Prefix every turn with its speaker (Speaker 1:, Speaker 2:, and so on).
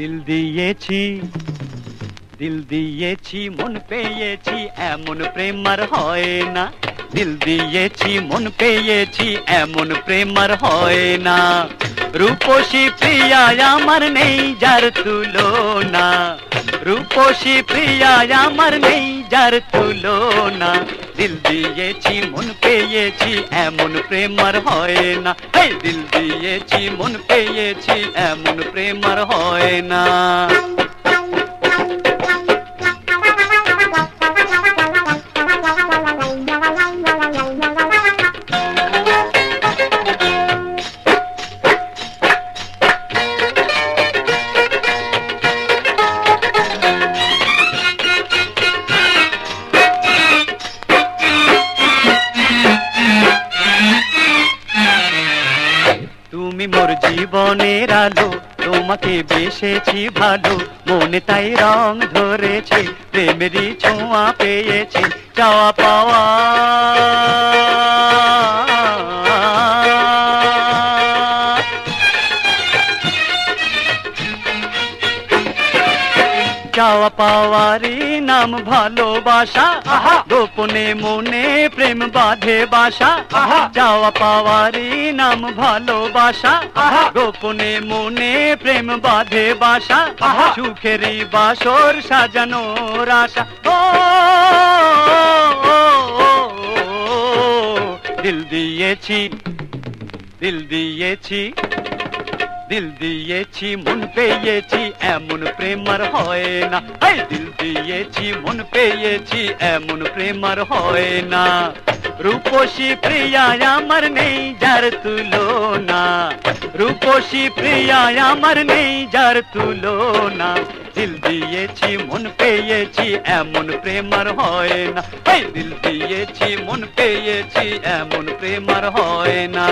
Speaker 1: দিল দিয়েছি দিল দিয়েছি, মন পেয়েছি, এমন প্রেমার হয় না। দিল দিয়েছি, মন পেয়েছি, এমন প্রেমার হয় না। রূপসী প্রিয়া আমার নেই যার তুলনা। রূপসী প্রিয়া আমার নেই যার তুলনা। দিল দিয়েছি, মন পেয়েছি, এমন প্রেম আর হয় না। এই দিল দিয়েছি, মন পেয়েছি, এমন প্রেম আর হয় না। তুমি মোর জীবনের আলো, তোমাকে বেসেছি ভালো, মনে তাই রং ধরেছে, প্রেমেরই ছোঁয়া পেয়েছে, চাওয়া পাওয়া। চাওয়া পাওয়ারই নাম ভালোবাসা! গোপনে মনে প্রেম বাঁধে বাসা! চাওয়া পাওয়ারই নাম ভালোবাসা! গোপনে মনে প্রেম বাঁধে বাসা! সুখেরই বাসর সাজানোর আশা ও, দিল দিয়েছি দিল দিয়েছি দিল দিয়েছি, মন পেয়েছি, এমন প্রেমার হয় না। এই দিল দিয়েছি, মন পেয়েছি, এমন প্রেমার হয় না। রূপসী প্রিয়া আমার নেই, যার তুলনা। রূপসী প্রিয়া আমার নেই, যার তুলনা। দিল দিয়েছি, মন পেয়েছি, এমন প্রেমার হয় না। এই দিল দিয়েছি, মন পেয়েছি, এমন প্রেমার হয় না।